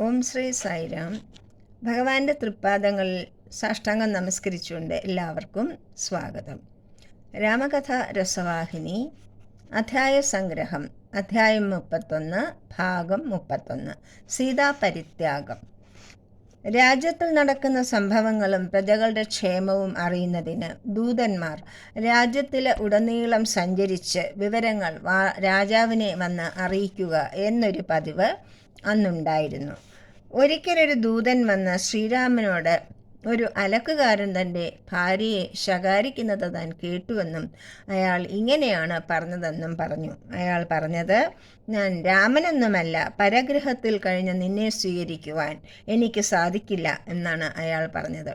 ഓം ശ്രീ സായിരാം. ഭഗവാന്റെ തൃപ്പാദങ്ങളിൽ സാഷ്ടാംഗം നമസ്കരിച്ചുകൊണ്ട് എല്ലാവർക്കും സ്വാഗതം. രാമകഥ രസവാഹിനി അധ്യായ സംഗ്രഹം അധ്യായം മുപ്പത്തൊന്ന് ഭാഗം മുപ്പത്തൊന്ന് സീതാ പരിത്യാഗം. രാജ്യത്തിൽ നടക്കുന്ന സംഭവങ്ങളും പ്രജകളുടെ ക്ഷേമവും അറിയുന്നതിന് ദൂതന്മാർ രാജ്യത്തിലെ ഉടനീളം സഞ്ചരിച്ച് വിവരങ്ങൾ രാജാവിനെ വന്ന് അറിയിക്കുക എന്നൊരു പതിവ് അന്നുണ്ടായിരുന്നു. ഒരിക്കലൊരു ദൂതൻ വന്ന ശ്രീരാമനോട് ഒരു അലക്കുകാരൻ തന്റെ ഭാര്യയെ ശകാരിക്കുന്നത് താൻ കേട്ടുവെന്നും അയാൾ ഇങ്ങനെയാണ് പറഞ്ഞതെന്നും പറഞ്ഞു. അയാൾ പറഞ്ഞത് ഞാൻ രാമനൊന്നുമല്ല പരഗ്രഹത്തിൽ കഴിഞ്ഞ് നിന്നെ സ്വീകരിക്കുവാൻ എനിക്ക് സാധിക്കില്ല എന്നാണ് അയാൾ പറഞ്ഞത്.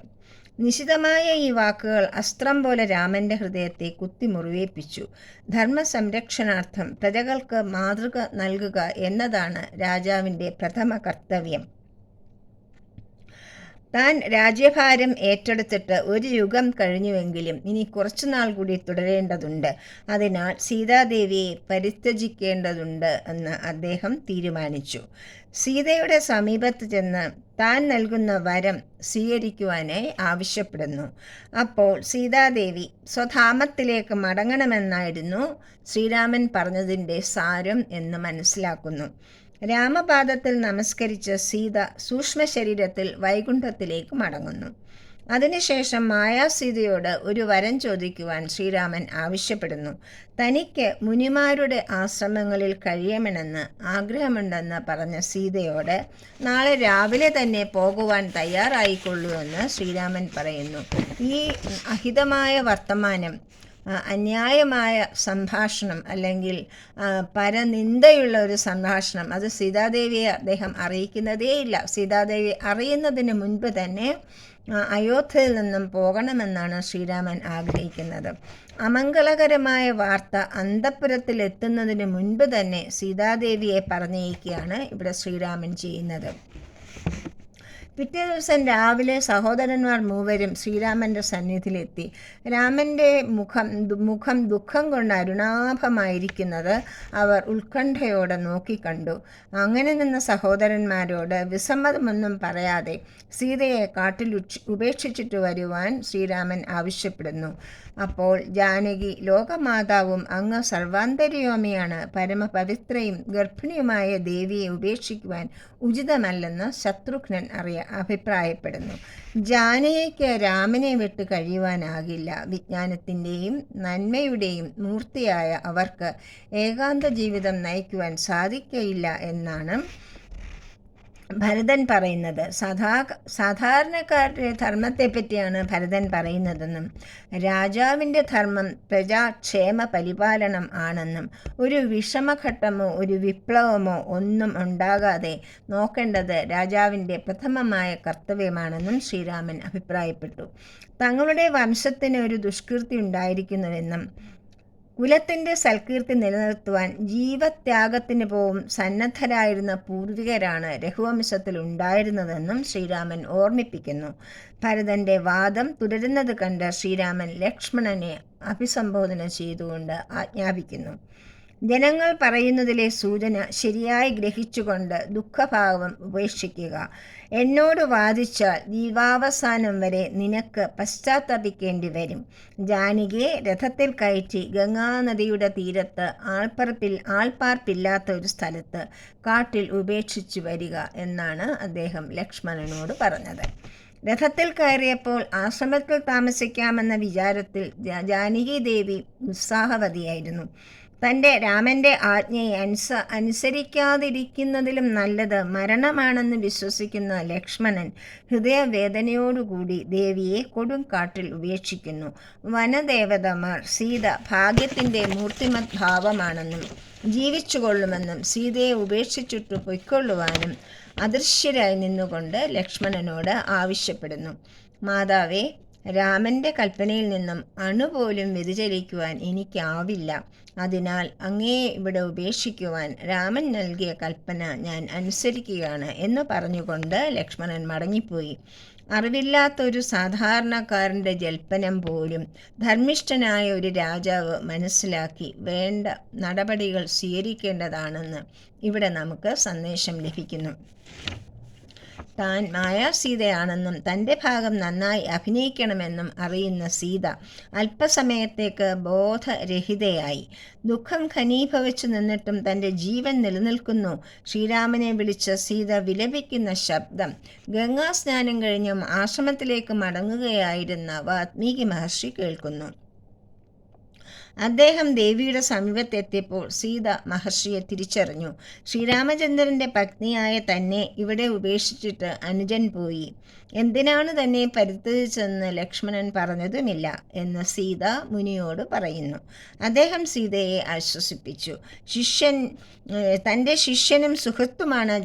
നിശിതമായ ഈ വാക്കുകൾ അസ്ത്രം പോലെ രാമന്റെ ഹൃദയത്തെ കുത്തി മുറിവേപ്പിച്ചു ധർമ്മ സംരക്ഷണാർത്ഥം പ്രജകൾക്ക് മാതൃക നൽകുക എന്നതാണ് രാജാവിന്റെ പ്രഥമ കർത്തവ്യം. താൻ രാജ്യഭാരം ഏറ്റെടുത്തിട്ട് ഒരു യുഗം കഴിഞ്ഞുവെങ്കിലും ഇനി കുറച്ചുനാൾ കൂടി തുടരേണ്ടതുണ്ട്. അതിനാൽ സീതാദേവിയെ പരിത്യജിക്കേണ്ടതുണ്ട് എന്ന് അദ്ദേഹം തീരുമാനിച്ചു. സീതയുടെ സമീപത്ത് ചെന്ന് താൻ നൽകുന്ന വരം സ്വീകരിക്കുവാനായി ആവശ്യപ്പെടുന്നു. അപ്പോൾ സീതാദേവി സ്വധാമത്തിലേക്ക് മടങ്ങണമെന്നായിരുന്നു ശ്രീരാമൻ പറഞ്ഞതിന്റെ സാരം എന്ന് മനസ്സിലാക്കുന്നു. രാമപാദത്തിൽ നമസ്കരിച്ച സീത സൂക്ഷ്മ ശരീരത്തിൽ വൈകുണ്ഠത്തിലേക്ക് മടങ്ങുന്നു. അതിനുശേഷം മായാസീതയോട് ഒരു വരം ചോദിക്കുവാൻ ശ്രീരാമൻ ആവശ്യപ്പെടുന്നു. തനിക്ക് മുനിമാരുടെ ആശ്രമങ്ങളിൽ കഴിയണമെന്ന് ആഗ്രഹമുണ്ടെന്ന് പറഞ്ഞ സീതയോട് നാളെ രാവിലെ തന്നെ പോകുവാൻ തയ്യാറായിക്കൊള്ളൂ എന്ന് ശ്രീരാമൻ പറയുന്നു. ഈ അഹിതമായ വർത്തമാനം അന്യായമായ സംഭാഷണം അല്ലെങ്കിൽ പരനിന്ദയുള്ള ഒരു സംഭാഷണം അത് സീതാദേവിയെ അദ്ദേഹം അറിയിക്കുന്നതേയില്ല. സീതാദേവി അറിയുന്നതിന് മുൻപ് തന്നെ അയോധ്യയിൽ നിന്നും പോകണമെന്നാണ് ശ്രീരാമൻ ആഗ്രഹിക്കുന്നത്. അമംഗളകരമായ വാർത്ത അന്തപുരത്തിൽ എത്തുന്നതിന് മുൻപ് തന്നെ സീതാദേവിയെ പറഞ്ഞയക്കുകയാണ് ഇവിടെ ശ്രീരാമൻ ചെയ്യുന്നത്. പിറ്റേ ദിവസം രാവിലെ സഹോദരന്മാർ മൂവരും ശ്രീരാമന്റെ സന്നിധിയിലെത്തി. രാമന്റെ മുഖം മുഖം ദുഃഖം കൊണ്ട് അരുണാഭമായിരിക്കുന്നത് അവർ ഉത്കണ്ഠയോടെ നോക്കിക്കണ്ടു അങ്ങനെ നിന്ന സഹോദരന്മാരോട് വിസമ്മതമൊന്നും പറയാതെ സീതയെ കാട്ടിൽ ഉപേക്ഷിച്ചിട്ട് വരുവാൻ ശ്രീരാമൻ ആവശ്യപ്പെടുന്നു. അപ്പോൾ ജാനകി ലോകമാതാവും അങ്ങ് സർവാന്തര്യോമയാണ്. പരമപവിത്രയും ഗർഭിണിയുമായ ദേവിയെ ഉപേക്ഷിക്കുവാൻ ഉചിതമല്ലെന്ന് ശത്രുഘ്നൻ അറിയ അഭിപ്രായപ്പെടുന്നു. ജാനകിക്ക് രാമനെ വിട്ട് കഴിയുവാനാകില്ല. വിജ്ഞാനത്തിന്റെയും നന്മയുടെയും മൂർത്തിയായ അവർക്ക് ഏകാന്ത ജീവിതം നയിക്കുവാൻ സാധിക്കയില്ല എന്നാണ് ഭരതൻ പറയുന്നത്. സാധാ സാധാരണക്കാരുടെ ധർമ്മത്തെ പറ്റിയാണ് ഭരതൻ പറയുന്നതെന്നും രാജാവിന്റെ ധർമ്മം പ്രജാക്ഷേമ പരിപാലനം ആണെന്നും ഒരു വിഷമഘട്ടമോ ഒരു വിപ്ലവമോ ഒന്നും ഉണ്ടാകാതെ നോക്കേണ്ടത് രാജാവിന്റെ പ്രഥമമായ കർത്തവ്യമാണെന്നും ശ്രീരാമൻ അഭിപ്രായപ്പെട്ടു. തങ്ങളുടെ വംശത്തിന് ഒരു ദുഷ്കീർത്തി ഉണ്ടായിരിക്കുന്നുവെന്നും കുലത്തിന്റെ സൽകീർത്തി നിലനിർത്തുവാൻ ജീവത്യാഗത്തിന് പോവും സന്നദ്ധരായിരുന്ന പൂർവികരാണ് രഘുവംശത്തിൽ ഉണ്ടായിരുന്നതെന്നും ശ്രീരാമൻ ഓർമ്മിപ്പിക്കുന്നു. ഭരതന്റെ വാദം തുടരുന്നത് കണ്ട് ശ്രീരാമൻ ലക്ഷ്മണനെ അഭിസംബോധന ചെയ്തുകൊണ്ട് ആജ്ഞാപിക്കുന്നു. ജനങ്ങൾ പറയുന്നതിലെ സൂചന ശരിയായി ഗ്രഹിച്ചുകൊണ്ട് ദുഃഖഭാവം ഉപേക്ഷിക്കുക. എന്നോട് വാദിച്ചാൽ ജീവാവസാനം വരെ നിനക്ക് പശ്ചാത്തപിക്കേണ്ടി വരും. ജാനകിയെ രഥത്തിൽ കയറ്റി ഗംഗാനദിയുടെ തീരത്ത് ആൾപ്പറപ്പിൽ ആൾപ്പാർപ്പില്ലാത്ത ഒരു സ്ഥലത്ത് കാട്ടിൽ ഉപേക്ഷിച്ചു വരിക എന്നാണ് അദ്ദേഹം ലക്ഷ്മണനോട് പറഞ്ഞത്. രഥത്തിൽ കയറിയപ്പോൾ ആശ്രമത്തിൽ താമസിക്കാമെന്ന വിചാരത്തിൽ ജാനകി ദേവി ഉത്സാഹവതിയായിരുന്നു. തന്റെ രാമന്റെ ആജ്ഞയെ അനുസ അനുസരിക്കാതിരിക്കുന്നതിലും നല്ലത് മരണമാണെന്ന് വിശ്വസിക്കുന്ന ലക്ഷ്മണൻ ഹൃദയവേദനയോടുകൂടി ദേവിയെ കൊടുങ്കാട്ടിൽ ഉപേക്ഷിക്കുന്നു. വനദേവതമാർ സീത ഭാഗ്യത്തിന്റെ മൂർത്തിമത് ഭാവമാണെന്നും ജീവിച്ചുകൊള്ളുമെന്നും സീതയെ ഉപേക്ഷിച്ചിട്ട് പൊയ്ക്കൊള്ളുവാനും അദൃശ്യരായി നിന്നുകൊണ്ട് ലക്ഷ്മണനോട് ആവശ്യപ്പെടുന്നു. മാതാവേ രാമന്റെ കൽപ്പനയിൽ നിന്നും അണുപോലും വ്യതിചലിക്കുവാൻ എനിക്കാവില്ല. അതിനാൽ അങ്ങേ ഇവിടെ ഉപേക്ഷിക്കുവാൻ രാമൻ നൽകിയ കൽപ്പന ഞാൻ അനുസരിക്കുകയാണ് എന്ന് പറഞ്ഞുകൊണ്ട് ലക്ഷ്മണൻ മടങ്ങിപ്പോയി. അറിവില്ലാത്ത ഒരു സാധാരണക്കാരന്റെ ജൽപ്പനം പോലും ധർമ്മിഷ്ഠനായ ഒരു രാജാവ് മനസ്സിലാക്കി വേണ്ട നടപടികൾ സ്വീകരിക്കേണ്ടതാണെന്ന് ഇവിടെ നമുക്ക് സന്ദേശം ലഭിക്കുന്നു. താൻ മായാസീതയാണെന്നും തന്റെ ഭാഗം നന്നായി അഭിനയിക്കണമെന്നും അറിയുന്ന സീത അല്പസമയത്തേക്ക് ബോധരഹിതയായി. ദുഃഖം ഖനീഭവിച്ചു നിന്നിട്ടും തന്റെ ജീവൻ നിലനിൽക്കുന്നു. ശ്രീരാമനെ വിളിച്ച സീത വിലപിക്കുന്ന ശബ്ദം ഗംഗാസ്നാനം കഴിഞ്ഞും ആശ്രമത്തിലേക്ക് മടങ്ങുകയായിരുന്ന വാത്മീകി മഹർഷി കേൾക്കുന്നു. അദ്ദേഹം ദേവിയുടെ സമീപത്തെത്തിയപ്പോൾ സീത മഹർഷിയെ തിരിച്ചറിഞ്ഞു. ശ്രീരാമചന്ദ്രന്റെ പത്നിയായ തന്നെ ഇവിടെ ഉപേക്ഷിച്ചിട്ട് അനുജൻ പോയി. എന്തിനാണ് തന്നെ പരിത്യജിച്ചെന്ന് ലക്ഷ്മണൻ പറഞ്ഞതുമില്ല എന്ന് സീത മുനിയോട് പറയുന്നു. അദ്ദേഹം സീതയെ ആശ്വസിപ്പിച്ചു. ശിഷ്യൻ തന്റെ ശിഷ്യനും സുഹൃത്തുമാണ്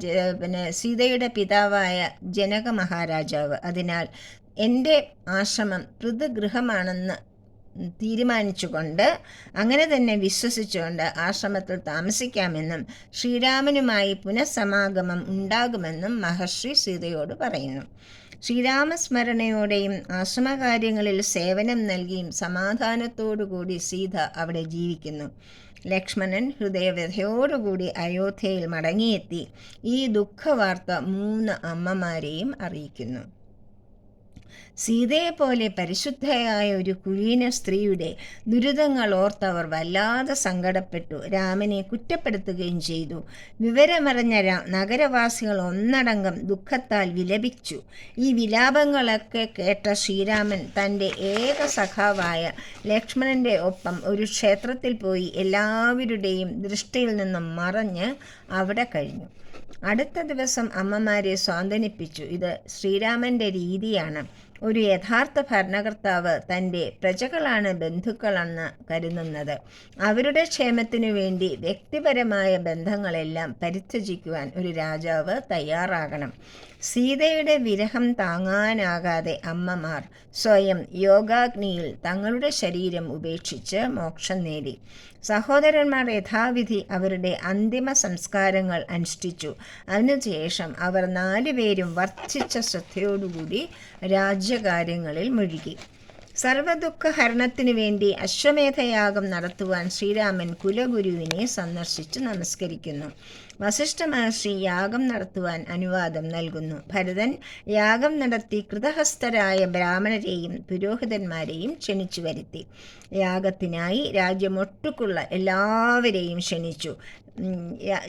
പിന്നെ സീതയുടെ പിതാവായ ജനക മഹാരാജാവ് അതിനാൽ എന്റെ ആശ്രമം പൃഥഗൃഹമാണെന്ന് തീരുമാനിച്ചുകൊണ്ട് അങ്ങനെ തന്നെ വിശ്വസിച്ചുകൊണ്ട് ആശ്രമത്തിൽ താമസിക്കാമെന്നും ശ്രീരാമനുമായി പുനഃസമാഗമം ഉണ്ടാകുമെന്നും മഹർഷി സീതയോട് പറയുന്നു. ശ്രീരാമസ്മരണയോടെയും ആശ്രമകാര്യങ്ങളിൽ സേവനം നൽകിയും സമാധാനത്തോടുകൂടി സീത അവിടെ ജീവിക്കുന്നു. ലക്ഷ്മണൻ ഹൃദയവ്യഥയോടുകൂടി അയോധ്യയിൽ മടങ്ങിയെത്തി ഈ ദുഃഖവാർത്ത മൂന്ന് അമ്മമാരെയും അറിയിക്കുന്നു. സീതയെപ്പോലെ പരിശുദ്ധയായ ഒരു കുലീന സ്ത്രീയുടെ ദുരിതങ്ങൾ ഓർത്തവർ വല്ലാതെ സങ്കടപ്പെട്ടു. രാമനെ കുറ്റപ്പെടുത്തുകയും ചെയ്തു. വിവരമറിഞ്ഞ നഗരവാസികൾ ഒന്നടങ്കം ദുഃഖത്താൽ വിലപിച്ചു. ഈ വിലാപങ്ങളൊക്കെ കേട്ട ശ്രീരാമൻ തന്റെ ഏക സഖാവായ ലക്ഷ്മണന്റെ ഒപ്പം ഒരു ക്ഷേത്രത്തിൽ പോയി എല്ലാവരുടെയും ദൃഷ്ടിയിൽ നിന്നും മറഞ്ഞ് അവിടെ കഴിഞ്ഞു. അടുത്ത ദിവസം അമ്മമാരെ സ്വാന്തനിപ്പിച്ചു. ഇത് ശ്രീരാമന്റെ രീതിയാണ്. ഒരു യഥാർത്ഥ ഭരണകർത്താവ് തന്റെ പ്രജകളാണ് ബന്ധുക്കളെന്ന് കരുതുന്നത്. അവരുടെ ക്ഷേമത്തിനു വേണ്ടി വ്യക്തിപരമായ ബന്ധങ്ങളെല്ലാം പരിത്യജിക്കുവാൻ ഒരു രാജാവ് തയ്യാറാകണം. സീതയുടെ വിരഹം താങ്ങാനാകാതെ അമ്മമാർ സ്വയം യോഗാഗ്നിയിൽ തങ്ങളുടെ ശരീരം ഉപേക്ഷിച്ച് മോക്ഷം നേടി. സഹോദരന്മാർ യഥാവിധി അവരുടെ അന്തിമ സംസ്കാരങ്ങൾ അനുഷ്ഠിച്ചു. അതിനുശേഷം അവർ നാലുപേരും വർദ്ധിച്ച ശ്രദ്ധയോടുകൂടി രാജ്യകാര്യങ്ങളിൽ മുഴുകി. സർവദുഃഖ ഹരണത്തിനു വേണ്ടി അശ്വമേധയാഗം നടത്തുവാൻ ശ്രീരാമൻ കുലഗുരുവിനെ സന്ദർശിച്ച് നമസ്കരിക്കുന്നു. വസിഷ്ഠ മഹർഷി യാഗം നടത്തുവാൻ അനുവാദം നൽകുന്നു. ഭരതൻ യാഗം നടത്തി കൃതഹസ്തരായ ബ്രാഹ്മണരെയും പുരോഹിതന്മാരെയും ക്ഷണിച്ചു വരുത്തി. യാഗത്തിനായി രാജ്യമൊട്ടുക്കുള്ള എല്ലാവരെയും ക്ഷണിച്ചു.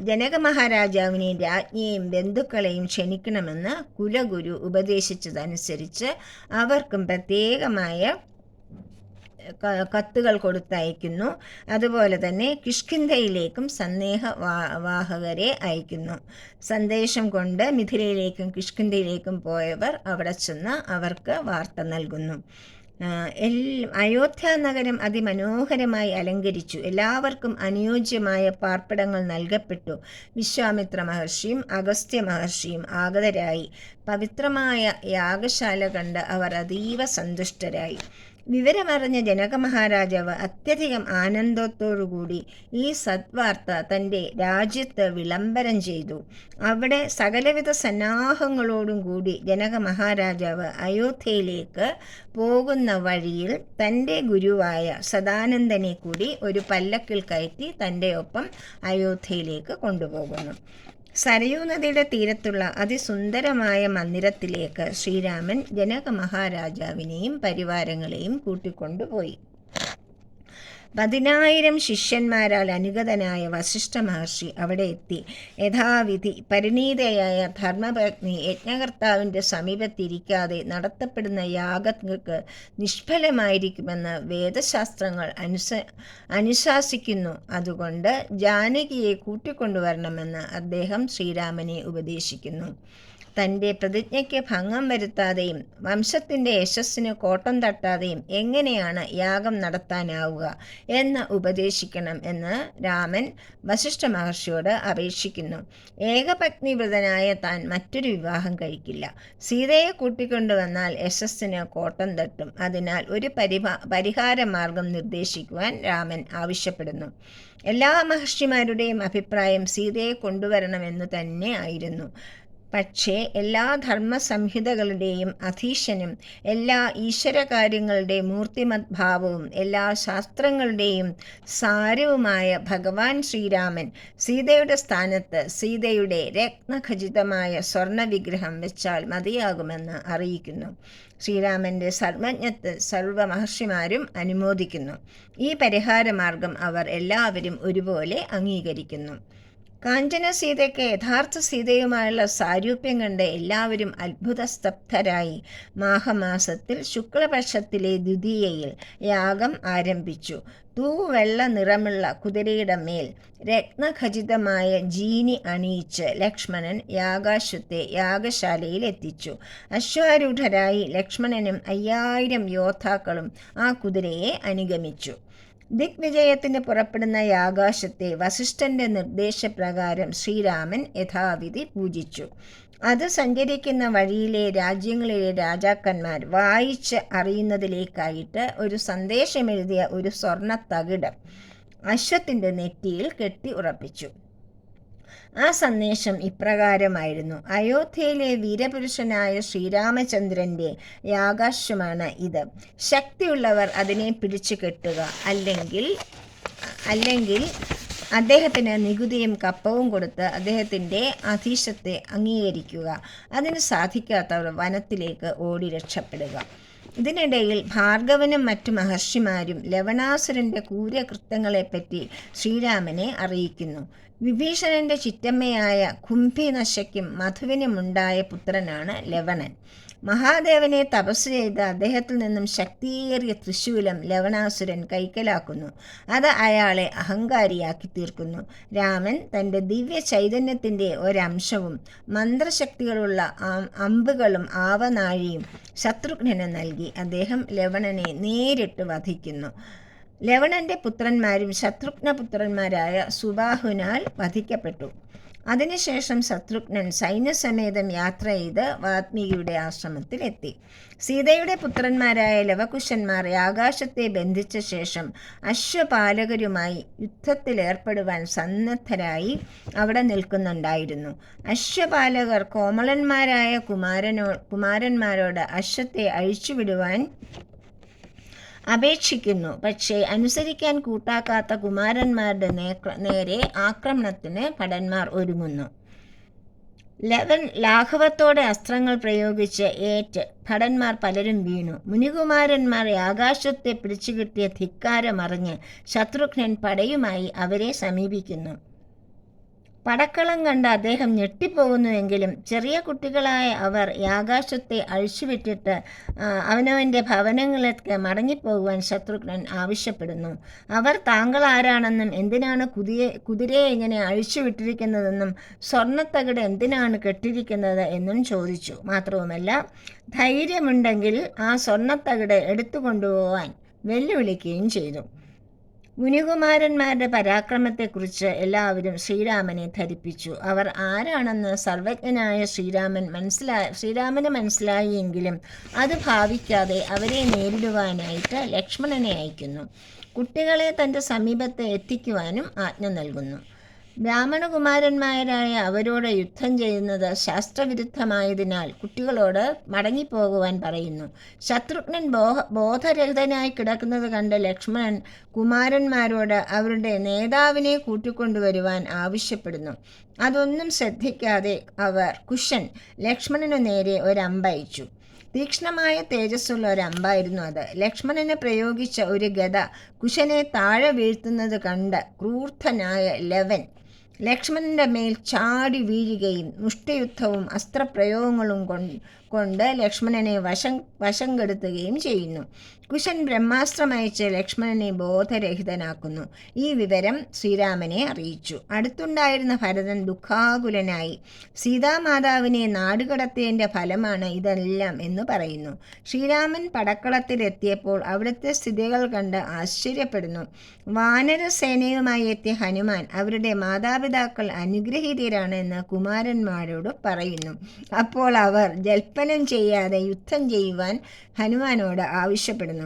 ജനക മഹാരാജാവിനെയും രാജ്ഞിയെയും ബന്ധുക്കളെയും ക്ഷണിക്കണമെന്ന് കുലഗുരു ഉപദേശിച്ചതനുസരിച്ച് അവർക്കും പ്രത്യേകമായ കത്തുകൾ കൊടുത്തയക്കുന്നു. അതുപോലെ തന്നെ കിഷ്കിന്ധയിലേക്കും സന്ദേഹ വാഹകരെ അയക്കുന്നു. സന്ദേശം കൊണ്ട് മിഥിലയിലേക്കും കിഷ്കിന്ധയിലേക്കും പോയവർ അവിടെ ചെന്ന് അവർക്ക് വാർത്ത നൽകുന്നു. അയോധ്യ നഗരം അതിമനോഹരമായി അലങ്കരിച്ചു. എല്ലാവർക്കും അനുയോജ്യമായ പാർപ്പിടങ്ങൾ നൽകപ്പെട്ടു. വിശ്വാമിത്ര മഹർഷിയും അഗസ്ത്യ മഹർഷിയും ആഗതരായി. പവിത്രമായ യാഗശാല കണ്ട് അവർ അതീവ സന്തുഷ്ടരായി. വിവരമറിഞ്ഞ ജനക മഹാരാജാവ് അത്യധികം ആനന്ദത്തോടുകൂടി ഈ സദ്വാർത്ത തന്റെ രാജ്യത്ത് വിളംബരം ചെയ്തു. അവിടെ സകലവിധ സന്നാഹങ്ങളോടും കൂടി ജനക മഹാരാജാവ് അയോധ്യയിലേക്ക് പോകുന്ന വഴിയിൽ തന്റെ ഗുരുവായ സദാനന്ദനെ കൂടി ഒരു പല്ലക്കിൽ കയറ്റി തന്റെ ഒപ്പം അയോധ്യയിലേക്ക് കൊണ്ടുപോകുന്നു. സരയൂ നദിയുടെ തീരത്തുള്ള അതിസുന്ദരമായ മന്ദിരത്തിലേക്ക് ശ്രീരാമൻ ജനക മഹാരാജാവിനെയും പരിവാരങ്ങളെയും കൂട്ടിക്കൊണ്ടുപോയി. പതിനായിരം ശിഷ്യന്മാരാൽ അനുഗതനായ വശിഷ്ഠ മഹർഷി അവിടെ എത്തി. യഥാവിധി പരിണീതയായ ധർമ്മപത്നി യജ്ഞകർത്താവിന്റെ സമീപത്തിരിക്കാതെ നടത്തപ്പെടുന്ന യാഗങ്ങൾക്ക് നിഷ്ഫലമായിരിക്കുമെന്ന് വേദശാസ്ത്രങ്ങൾ അനുസ അനുശാസിക്കുന്നു. അതുകൊണ്ട് ജാനകിയെ കൂട്ടിക്കൊണ്ടുവരണമെന്ന് അദ്ദേഹം ശ്രീരാമനെ ഉപദേശിക്കുന്നു. തന്റെ പ്രതിജ്ഞയ്ക്ക് ഭംഗം വരുത്താതെയും വംശത്തിന്റെ യശസ്സിന് കോട്ടം തട്ടാതെയും എങ്ങനെയാണ് യാഗം നടത്താനാവുക എന്ന് ഉപദേശിക്കണം എന്ന് രാമൻ വശിഷ്ഠ മഹർഷിയോട് അപേക്ഷിക്കുന്നു. ഏകപത്നിവ്രതനായ താൻ മറ്റൊരു വിവാഹം കഴിക്കില്ല. സീതയെ കൂട്ടിക്കൊണ്ടുവന്നാൽ യശസ്സിന് കോട്ടം തട്ടും. അതിനാൽ ഒരു പരിഹാ പരിഹാര മാർഗം നിർദ്ദേശിക്കുവാൻ രാമൻ ആവശ്യപ്പെടുന്നു. എല്ലാ മഹർഷിമാരുടെയും അഭിപ്രായം സീതയെ കൊണ്ടുവരണമെന്ന് തന്നെ ആയിരുന്നു. പക്ഷേ എല്ലാ ധർമ്മസംഹിതകളുടെയും അധീശനും എല്ലാ ഈശ്വരകാര്യങ്ങളുടെ മൂർത്തിമത് ഭാവവും എല്ലാ ശാസ്ത്രങ്ങളുടെയും സാരവുമായ ഭഗവാൻ ശ്രീരാമൻ സീതയുടെ സ്ഥാനത്ത് സീതയുടെ രത്നഖചിതമായ സ്വർണ വിഗ്രഹം വെച്ചാൽ മതിയാകുമെന്ന് അറിയിക്കുന്നു. ശ്രീരാമന്റെ സർവജ്ഞത്ത് സർവ മഹർഷിമാരും അനുമോദിക്കുന്നു. ഈ പരിഹാരമാർഗം അവർ എല്ലാവരും ഒരുപോലെ അംഗീകരിക്കുന്നു. കാഞ്ചന സീതയ്ക്ക് യഥാർത്ഥ സീതയുമായുള്ള സാരൂപ്യം കണ്ട് എല്ലാവരും അത്ഭുതസ്തബ്ധരായി. മാഘമാസത്തിൽ ശുക്ലപക്ഷത്തിലെ ദ്വിതീയയിൽ യാഗം ആരംഭിച്ചു. തൂവെള്ള നിറമുള്ള കുതിരയുടെ മേൽ രത്നഖചിതമായ ജീനി അണിയിച്ച് ലക്ഷ്മണൻ യാഗാശ്വത്തെ യാഗശാലയിൽ എത്തിച്ചു. അശ്വാരൂഢരായി ലക്ഷ്മണനും അയ്യായിരം യോദ്ധാക്കളും ആ കുതിരയെ അനുഗമിച്ചു. ദിഗ്വിജയത്തിന് പുറപ്പെടുന്ന ആകാശത്തെ വസിഷ്ഠന്റെ നിർദ്ദേശപ്രകാരം ശ്രീരാമൻ യഥാവിധി പൂജിച്ചു. അത് സഞ്ചരിക്കുന്ന വഴിയിലെ രാജ്യങ്ങളിലെ രാജാക്കന്മാർ വായിച്ച് അറിയുന്നതിലേക്കായിട്ട് ഒരു സന്ദേശമെഴുതിയ ഒരു സ്വർണ തകിട് അശ്വത്തിന്റെ നെറ്റിയിൽ കെട്ടി ഉറപ്പിച്ചു. ആ സന്ദേശം ഇപ്രകാരമായിരുന്നു. അയോധ്യയിലെ വീരപുരുഷനായ ശ്രീരാമചന്ദ്രന്റെ യാകാശമാണ് ഇത്. ശക്തിയുള്ളവർ അതിനെ പിടിച്ചു കെട്ടുക. അല്ലെങ്കിൽ അല്ലെങ്കിൽ അദ്ദേഹത്തിന് നികുതിയും കപ്പവും കൊടുത്ത് അദ്ദേഹത്തിന്റെ അധീശത്തെ അംഗീകരിക്കുക. അതിന് സാധിക്കാത്തവർ വനത്തിലേക്ക് ഓടി രക്ഷപ്പെടുക. ഇതിനിടയിൽ ഭാർഗവനും മറ്റു മഹർഷിമാരും ലവണാസുരന്റെ ക്രൂരകൃത്യങ്ങളെപ്പറ്റി ശ്രീരാമനെ അറിയിക്കുന്നു. വിഭീഷണന്റെ ചിറ്റമ്മയായ കുംഭിനശയ്ക്കും മധുവിനുമുണ്ടായ പുത്രനാണ് ലവണൻ. മഹാദേവനെ തപസ് ചെയ്ത് അദ്ദേഹത്തിൽ നിന്നും ശക്തിയേറിയ തൃശൂലം ലവണാസുരൻ കൈക്കലാക്കുന്നു. അത് അയാളെ അഹങ്കാരിയാക്കി തീർക്കുന്നു. രാമൻ തന്റെ ദിവ്യ ചൈതന്യത്തിന്റെ ഒരംശവും മന്ത്രശക്തികളുള്ള അമ്പുകളും ആവനാഴിയും ശത്രുഘ്നന് നൽകി. അദ്ദേഹം ലവണനെ നേരിട്ട് വധിക്കുന്നു. ലവണന്റെ പുത്രന്മാരും ശത്രുഘ്നപുത്രന്മാരായ സുബാഹുനാൽ വധിക്കപ്പെട്ടു. അതിനുശേഷം ശത്രുഘ്നൻ സൈന്യസമേതം യാത്ര ചെയ്ത് വാത്മീകിയുടെ ആശ്രമത്തിലെത്തി. സീതയുടെ പുത്രന്മാരായ ലവകുശന്മാർ ആകാശത്തെ ബന്ധിച്ച ശേഷം അശ്വപാലകരുമായി യുദ്ധത്തിലേർപ്പെടുവാൻ സന്നദ്ധരായി അവിടെ നിൽക്കുന്നുണ്ടായിരുന്നു. അശ്വപാലകർ കോമളന്മാരായ കുമാരനോ കുമാരന്മാരോട് അശ്വത്തെ അഴിച്ചുവിടുവാൻ അപേക്ഷിക്കുന്നു. പക്ഷേ അനുസരിക്കാൻ കൂട്ടാക്കാത്ത കുമാരന്മാരുടെ നേരെ ആക്രമണത്തിന് ഭടന്മാർ ഒരുങ്ങുന്നു. ലവൻ ലാഘവത്തോടെ അസ്ത്രങ്ങൾ പ്രയോഗിച്ച് ഏറ്റ്. ഭടന്മാർ പലരും വീണു. മുനികുമാരന്മാർ ആകാശത്തെ പിടിച്ചുകിട്ടിയ ധിക്കാരമറിഞ്ഞ് ശത്രുഘ്നൻ പടയുമായി അവരെ സമീപിക്കുന്നു. പടക്കളം കണ്ട് അദ്ദേഹം ഞെട്ടിപ്പോകുന്നുവെങ്കിലും ചെറിയ കുട്ടികളായ അവർ ആകാശത്തെ അഴിച്ചുവിട്ടിട്ട് അവനവന്റെ ഭവനങ്ങളിലേക്ക് മടങ്ങിപ്പോകുവാൻ ശത്രുഘ്നൻ ആവശ്യപ്പെടുന്നു. അവർ താങ്കൾ ആരാണെന്നും എന്തിനാണ് കുതിയെ കുതിരയെ ഇങ്ങനെ അഴിച്ചുവിട്ടിരിക്കുന്നതെന്നും സ്വർണത്തകിട് എന്തിനാണ് കെട്ടിരിക്കുന്നത് എന്നും ചോദിച്ചു. മാത്രവുമല്ല ധൈര്യമുണ്ടെങ്കിൽ ആ സ്വർണത്തകിട് എടുത്തു കൊണ്ടുപോകാൻ വെല്ലുവിളിക്കുകയും ചെയ്തു. മുനികുമാരന്മാരുടെ പരാക്രമത്തെക്കുറിച്ച് എല്ലാവരും ശ്രീരാമനെ ധരിപ്പിച്ചു. അവർ ആരാണെന്ന് സർവജ്ഞനായ ശ്രീരാമൻ മനസ്സിലാ ശ്രീരാമന് മനസ്സിലായെങ്കിലും അത് ഭാവിക്കാതെ അവരെ നേരിടുവാനായിട്ട് ലക്ഷ്മണനെ അയക്കുന്നു. കുട്ടികളെ തന്റെ സമീപത്തെ എത്തിക്കുവാനും ആജ്ഞ നൽകുന്നു. ബ്രാഹ്മണകുമാരന്മാരായ അവരോട് യുദ്ധം ചെയ്യുന്നത് ശാസ്ത്രവിരുദ്ധമായതിനാൽ കുട്ടികളോട് മടങ്ങിപ്പോകുവാൻ പറയുന്നു. ശത്രുഘ്നൻ ബോധ ബോധരഹിതനായി കിടക്കുന്നത് കണ്ട് ലക്ഷ്മണൻ കുമാരന്മാരോട് അവരുടെ നേതാവിനെ കൂട്ടിക്കൊണ്ടുവരുവാൻ ആവശ്യപ്പെടുന്നു. അതൊന്നും ശ്രദ്ധിക്കാതെ അവർ കുശൻ ലക്ഷ്മണനു നേരെ ഒരമ്പയച്ചു. തീക്ഷ്ണമായ തേജസ്സുള്ള ഒരു അമ്പായിരുന്നു അത്. ലക്ഷ്മണനെ പ്രയോഗിച്ച ഒരു ഗത കുശനെ താഴെ വീഴ്ത്തുന്നത് കണ്ട് ക്രൂർത്ഥനായ ലവൻ ലക്ഷ്മണന്റെ മേൽ ചാടി വീഴുകയും മുഷ്ടയുദ്ധവും അസ്ത്രപ്രയോഗങ്ങളും കൊണ്ട് ലക്ഷ്മണനെ വശം വശം കെടുത്തുകയും ചെയ്യുന്നു. കുശൻ ബ്രഹ്മാസ്ത്രമയച്ച് ലക്ഷ്മണനെ ബോധരഹിതനാക്കുന്നു. ഈ വിവരം ശ്രീരാമനെ അറിയിച്ചു. അടുത്തുണ്ടായിരുന്ന ഭരതൻ ദുഃഖാകുലനായി. സീതാമാതാവിനെ നാടുകടത്തിയതിന്റെ ഫലമാണ് ഇതെല്ലാം എന്ന് പറയുന്നു. ശ്രീരാമൻ പടക്കളത്തിലെത്തിയപ്പോൾ അവിടുത്തെ സ്ഥിതികൾ കണ്ട് ആശ്ചര്യപ്പെടുന്നു. വാനരസേനയുമായി എത്തിയ ഹനുമാൻ അവരുടെ മാതാപിതാക്കൾ അനുഗ്രഹീതരാണ് എന്ന് കുമാരന്മാരോട് പറയുന്നു. അപ്പോൾ അവർ ജൽപ്പനം ചെയ്യാതെ യുദ്ധം ചെയ്യുവാൻ ഹനുമാനോട് ആവശ്യപ്പെടുന്നു.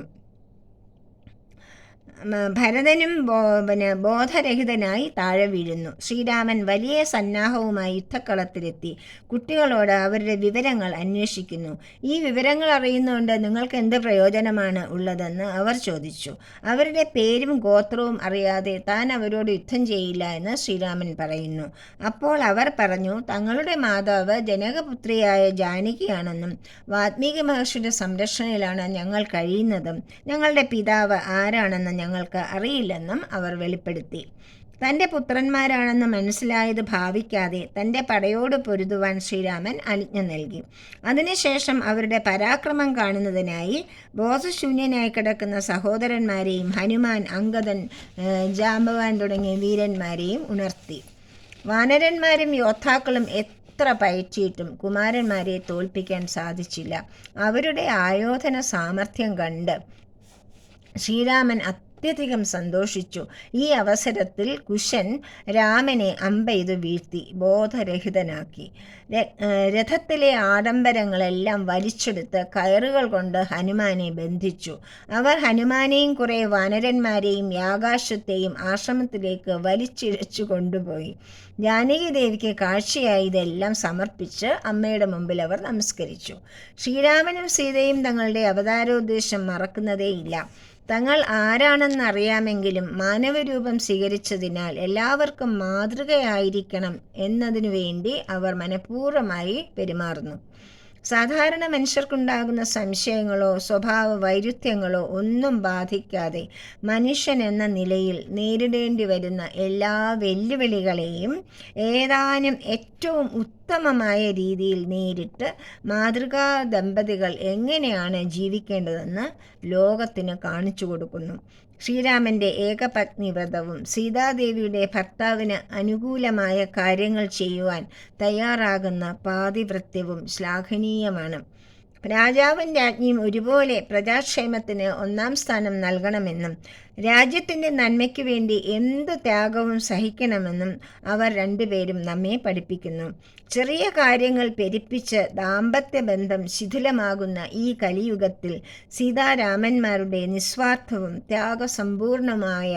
ഭരതനും പിന്നെ ബോധരഹിതനായി താഴെ വീഴുന്നു. ശ്രീരാമൻ വലിയ സന്നാഹവുമായി യുദ്ധക്കളത്തിലെത്തി. കുട്ടികളോട് അവരുടെ വിവരങ്ങൾ അന്വേഷിക്കുന്നു. ഈ വിവരങ്ങൾ അറിയുന്നതുകൊണ്ട് നിങ്ങൾക്ക് എന്ത് പ്രയോജനമാണ് ഉള്ളതെന്ന് അവർ ചോദിച്ചു. അവരുടെ പേരും ഗോത്രവും അറിയാതെ താൻ അവരോട് യുദ്ധം ചെയ്യില്ല എന്ന് ശ്രീരാമൻ പറയുന്നു. അപ്പോൾ അവർ പറഞ്ഞു തങ്ങളുടെ മാതാവ് ജനകപുത്രിയായ ജാനകിയാണെന്നും വാത്മീകി മഹർഷിയുടെ സംരക്ഷണയിലാണ് ഞങ്ങൾ കഴിയുന്നതും. ഞങ്ങളുടെ പിതാവ് ആരാണെന്ന് ഞങ്ങൾക്ക് അറിയില്ലെന്നും അവർ വെളിപ്പെടുത്തി. തന്റെ പുത്രന്മാരാണെന്ന് മനസ്സിലായത് ഭാവിക്കാതെ തന്റെ പടയോട് പൊരുതുവാൻ ശ്രീരാമൻ അനുജ്ഞ നൽകി. അതിനുശേഷം അവരുടെ പരാക്രമം കാണുന്നതിനായി ബോധശൂന്യനായി കിടക്കുന്ന സഹോദരന്മാരെയും ഹനുമാൻ അങ്കദൻ ജാമ്പവാൻ തുടങ്ങിയ വീരന്മാരെയും ഉണർത്തി. വാനരന്മാരും യോദ്ധാക്കളും എത്ര പയറ്റിയിട്ടും കുമാരന്മാരെ തോൽപ്പിക്കാൻ സാധിച്ചില്ല. അവരുടെ ആയോധന സാമർഥ്യം കണ്ട് ശ്രീരാമൻ അത്യധികം സന്തോഷിച്ചു. ഈ അവസരത്തിൽ കുശൻ രാമനെ അമ്പെയ്ത് വീഴ്ത്തി ബോധരഹിതനാക്കി. രഥത്തിലെ ആഡംബരങ്ങളെല്ലാം വലിച്ചെടുത്ത് കയറുകൾ കൊണ്ട് ഹനുമാനെ ബന്ധിച്ചു. അവർ ഹനുമാനെയും കുറെ വാനരന്മാരെയും യാകാശത്തെയും ആശ്രമത്തിലേക്ക് വലിച്ചിഴച്ചു കൊണ്ടുപോയി. ജാനകി ദേവിക്ക് കാഴ്ചയായി ഇതെല്ലാം സമർപ്പിച്ച് അമ്മയുടെ മുമ്പിൽ അവർ നമസ്കരിച്ചു. ശ്രീരാമനും സീതയും തങ്ങളുടെ അവതാരോദ്ദേശം മറക്കുന്നതേയില്ല. തങ്ങൾ ആരാണെന്നറിയാമെങ്കിലും മാനവരൂപം സ്വീകരിച്ചതിനാൽ എല്ലാവർക്കും മാതൃകയായിരിക്കണം എന്നതിനു വേണ്ടി അവർ മനഃപൂർവമായി പെരുമാറുന്നു. സാധാരണ മനുഷ്യർക്കുണ്ടാകുന്ന സംശയങ്ങളോ സ്വഭാവ വൈരുദ്ധ്യങ്ങളോ ഒന്നും ബാധിക്കാതെ മനുഷ്യൻ എന്ന നിലയിൽ നേരിടേണ്ടി വരുന്ന എല്ലാ വെല്ലുവിളികളെയും ഏതാനും ഏറ്റവും ഉത്തമമായ രീതിയിൽ നേരിട്ട് മാതൃകാ ദമ്പതികൾ എങ്ങനെയാണ് ജീവിക്കേണ്ടതെന്ന് ലോകത്തിന് കാണിച്ചു കൊടുക്കുന്നു. ശ്രീരാമന്റെ ഏകപത്നി വ്രതവും സീതാദേവിയുടെ ഭർത്താവിന് അനുകൂലമായ കാര്യങ്ങൾ ചെയ്യുവാൻ തയ്യാറാകുന്ന പാതിവൃത്യവും ശ്ലാഘനീയമാണ്. രാജാവും രാജ്ഞിയും ഒരുപോലെ പ്രജാക്ഷേമത്തിന് ഒന്നാം സ്ഥാനം നൽകണമെന്നും രാജ്യത്തിന്റെ നന്മയ്ക്ക് വേണ്ടി എന്ത് ത്യാഗവും സഹിക്കണമെന്നും അവർ രണ്ടുപേരും നമ്മെ പഠിപ്പിക്കുന്നു. ചെറിയ കാര്യങ്ങൾ പെരുപ്പിച്ച് ദാമ്പത്യ ബന്ധം ശിഥിലമാകുന്ന ഈ കലിയുഗത്തിൽ സീതാരാമന്മാരുടെ നിസ്വാർത്ഥവും ത്യാഗസമ്പൂർണമായ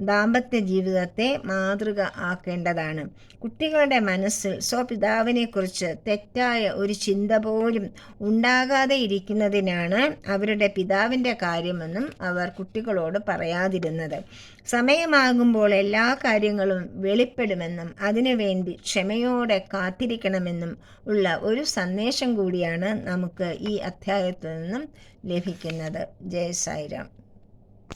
ദാമ്പത്യ ജീവിതത്തെ മാതൃക ആക്കേണ്ടതാണ്. കുട്ടികളുടെ മനസ്സിൽ സ്വപിതാവിനെക്കുറിച്ച് തെറ്റായ ഒരു ചിന്ത പോലും ഉണ്ടാകാതെ ഇരിക്കുന്നതിനാണ് അവരുടെ പിതാവിന്റെ കാര്യമെന്നും അവർ കുട്ടികളോട് പറയാതിരുന്നത്. സമയമാകുമ്പോൾ എല്ലാ കാര്യങ്ങളും വെളിപ്പെടുമെന്നും അതിനുവേണ്ടി ക്ഷമയോടെ കാത്തിരിക്കണമെന്നും ഉള്ള ഒരു സന്ദേശം കൂടിയാണ് നമുക്ക് ഈ അധ്യായത്തിൽ നിന്നും ലഭിക്കുന്നത്. ജയ സായിരാം.